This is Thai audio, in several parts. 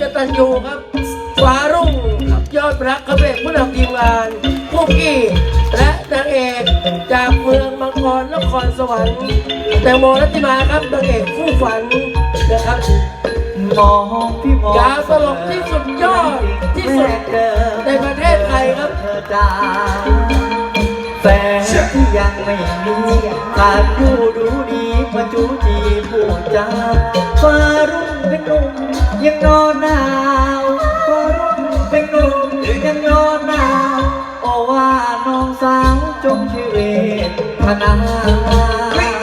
กตัญญูครับฟ้ารุ่งยอดรักครับเอกผู้นำทีมงานผู้กี้ และนางเอกจากเมืองมังกรนครสวรรค์ แตงโมรัตติมาครับนางเอกคู่ฝันนะครับมองพี่มองยาตลกที่สุดยอดที่สุดในประเทศไทยครับเธอจ้าแฟนที่ยังไม่มีขาดอยู่ดูดีมาจูจีพูดจาฟ้ารุ่ง เป็นหนุ่มยังนอนหนาวฟ้ารุ่งเป็นหนุ่มยังนอนหนาวโอว่าน้องสาวจงชีวิตพนา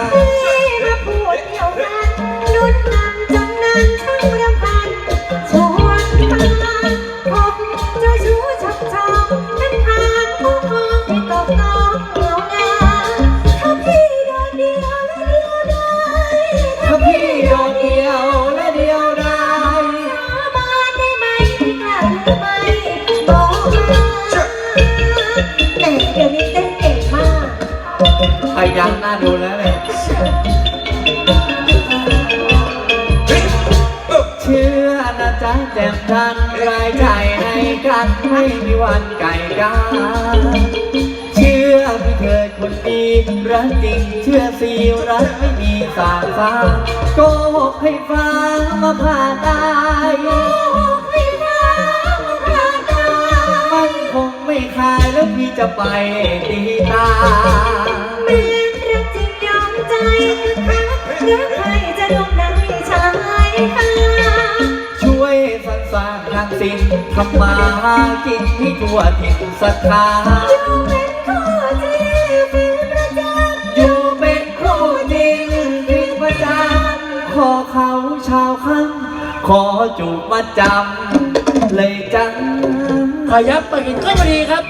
พยายามน่าดูแล้วเลยเชื่อนะจ๊ะแจ่มทันรายใจให้กันไม่มีวันไก่กาเชื่อพี่เถิดคนดีรักจริงเชื่อสีรักไม่มีสางฟ้าโกหกให้ฟังมาผ่านได้ แล้วพี่จะไปตีตาเป็นรักจริงยอมใจหรือใครจะลงดังพี่ชายค่ะ ช่วยสรรสร้างทางสิ้นทำมาหากินให้ทั่วถิ่นศรัทธาอยู่เป็นคู่ที่ฟิลประจำอยู่เป็นครูจริงพิงประจานขอเขาชาวคำขอจูบมาจำเลยจังขยับไปกินก็พอดีครับ